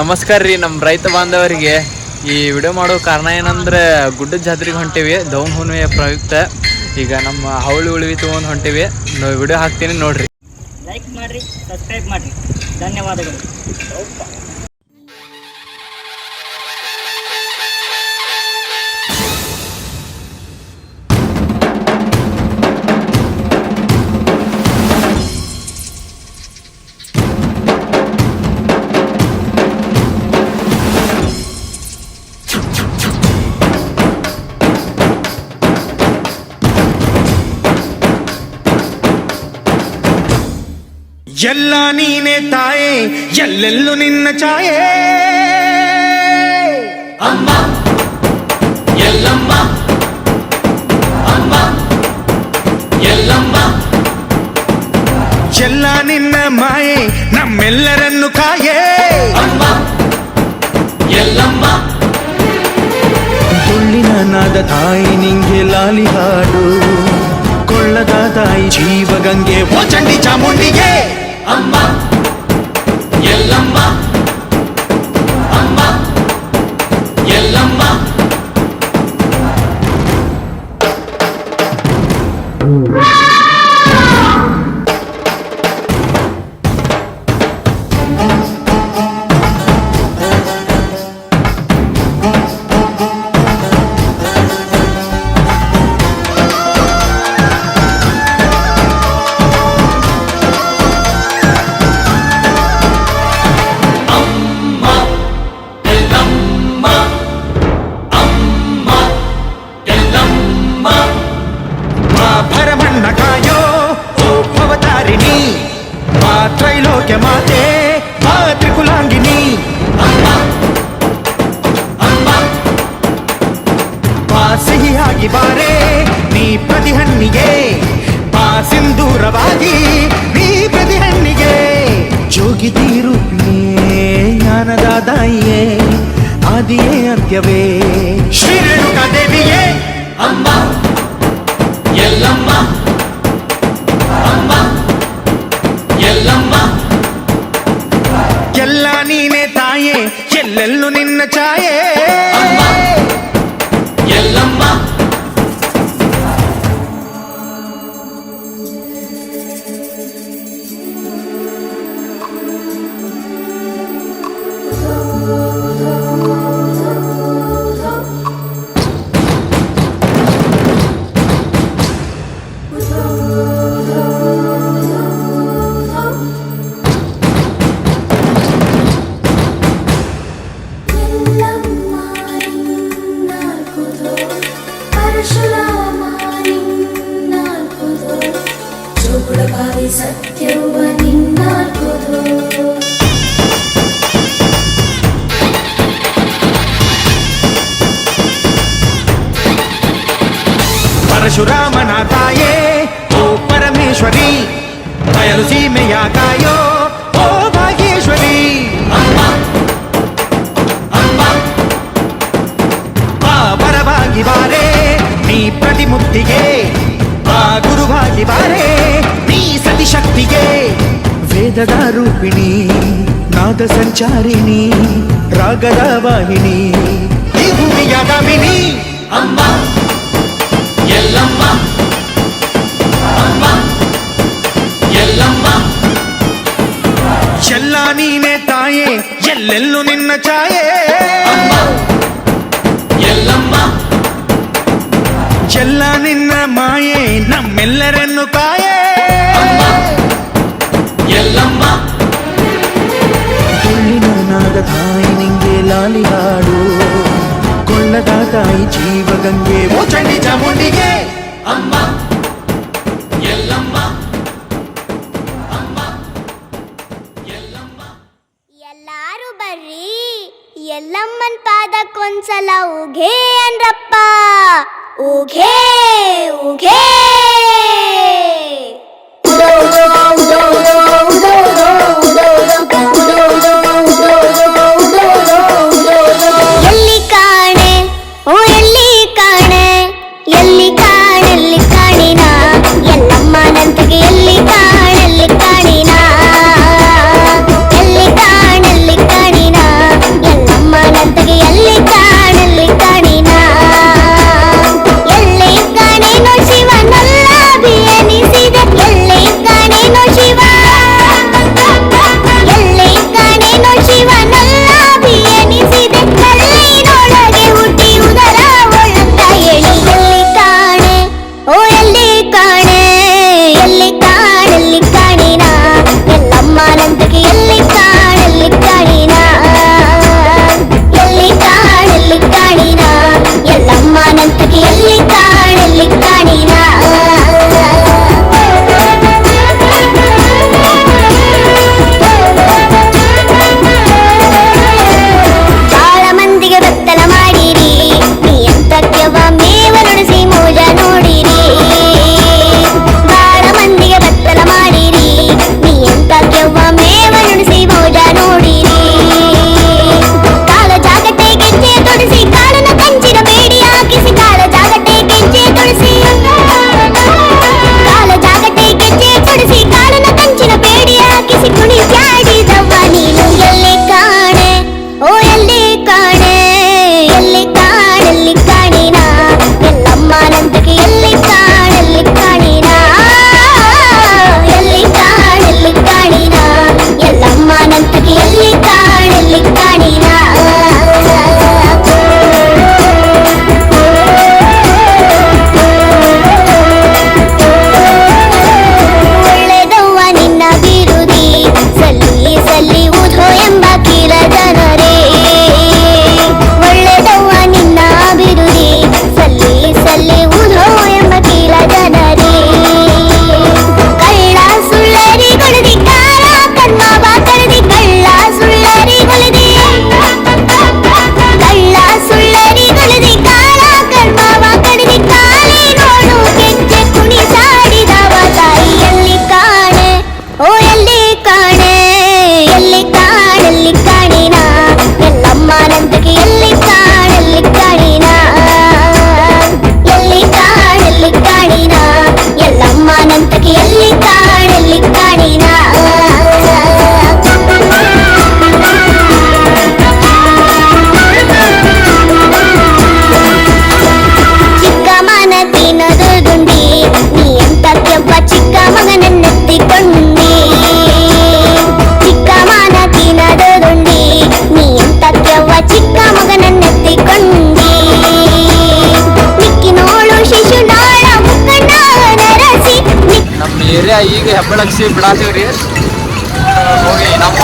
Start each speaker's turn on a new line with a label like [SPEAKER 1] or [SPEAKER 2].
[SPEAKER 1] ನಮಸ್ಕಾರ ರೀ ನಮ್ಮ ರೈತ ಬಾಂಧವರಿಗೆ. ಈ ವಿಡಿಯೋ ಮಾಡೋ ಕಾರಣ ಏನಂದ್ರೆ ಗುಡ್ಡದ ಜಾತ್ರೆಗೆ ಹೊಂಟಿವಿ, ದೌನ್ ಹುಣ್ಣಿಮೆಯ ಪ್ರಯುಕ್ತ. ಈಗ ನಮ್ಮ ಹವಳಿ ಉಳಿವಿ ತೊಗೊಂಡು ಹೊಂಟಿವಿ. ವಿಡಿಯೋ ಹಾಕ್ತೀನಿ, ನೋಡ್ರಿ.
[SPEAKER 2] ಲೈಕ್ ಮಾಡಿರಿ ಸಬ್ಸ್ಕ್ರೈಬ್ ಮಾಡಿರಿ. ಧನ್ಯವಾದಗಳು.
[SPEAKER 3] ಎಲ್ಲ ನೀನೆ ತಾಯೇ ಎಲ್ಲೆಲ್ಲೂ ನಿನ್ನ ಛಾಯೆ.
[SPEAKER 4] ಅಮ್ಮ ಎಲ್ಲಮ್ಮ ಅಮ್ಮ ಎಲ್ಲಮ್ಮ.
[SPEAKER 3] ಎಲ್ಲ ನಿನ್ನ ಮಾಯೆ ನಮ್ಮೆಲ್ಲರನ್ನು ಕಾಯೇ.
[SPEAKER 4] ಅಮ್ಮ ಎಲ್ಲಮ್ಮ.
[SPEAKER 3] ತುಳ್ಳಿನ ನಾದ ತಾಯಿ ನಿಂಗೆ ಲಾಲಿ ಹಾಡು. ಕೊಳ್ಳದ ತಾಯಿ ಜೀವಗಂಗೆ ಓ ಚಂಡಿ ಚಾಮುಂಡಿಗೆ. அம்மா. எல்லம்மா. அம்மா. எல்லம்மா. Ooh. ತ್ರೈಲೋಕ್ಯ ಮಾತೆ ಮಾ ತ್ರಿಕುಲಾಂಗಿನಿ
[SPEAKER 4] ಅಮ್ಮ ಅಮ್ಮ
[SPEAKER 3] ಬಾ ಸಿಹಿಯಾಗಿ ಬಾರೆ ನೀ ಪ್ರತಿ ಹಣ್ಣಿಗೆ ಬಾ ಸಿಂಧೂರವಾಗಿ ನೀ ಪ್ರತಿ ಹಣ್ಣಿಗೆ ಜೋಗಿ ತೀರುಪ್ಪಿಯೇ ಜ್ಞಾನದ ದಾಯಿಯೇ ಆದಿಯೇ ಅಂತ್ಯವೇ ಶ್ರೀ ರೇಣುಕಾ ದೇವಿಯೇ
[SPEAKER 4] ಅಮ್ಮ ಎಲ್ಲಮ್ಮ
[SPEAKER 3] ನೀನೆ ತಾಯೇ ಎಲ್ಲೆಲ್ಲೂ ನಿನ್ನ ಛಾಯೆ పరశురామనాథాయే ఓ పరమేశ్వరి బయలు సీమయాకాయో ఓ భాగేశ్వరి పరభాగివారే నీ
[SPEAKER 4] ప్రతిముక్తిగే ఆ
[SPEAKER 3] గురుభాగివారే నీ సతిశక్తిగే వేదదారూపిణి నాద సంచారిణి రాగదావాహిని వాహిని అమ్మా ಸತಿಶಕ್ತಿಗೆ ವೇದದ ರೂಪಿಣಿ ನಾದ ಸಂಚಾರಿಣಿ ರಾಗದ ವಾಹಿನಿ ಈ ಭೂಮಿಯ ಗಾಮಿನಿ
[SPEAKER 4] ಅಮ್ಮ ಎಲ್ಲಮ್ಮ ಅಮ್ಮ ಎಲ್ಲಮ್ಮ
[SPEAKER 3] ಎಲ್ಲ ನೀನೆ ತಾಯೇ ಎಲ್ಲೆಲ್ಲೂ ನಿನ್ನ ಛಾಯೆ
[SPEAKER 4] ಅಮ್ಮ ಎಲ್ಲಮ್ಮ
[SPEAKER 3] ಎಲ್ಲ
[SPEAKER 5] कोण चला उघे रप्पा उघे
[SPEAKER 1] उघे ಕಿಯಲ್ಲಿ ಈಗ ಹೆಬ್ಬಳಕ್ಸಿ ಬಿಡಾತೀವಿ ಹೋಗಿ ನಮ್ಮ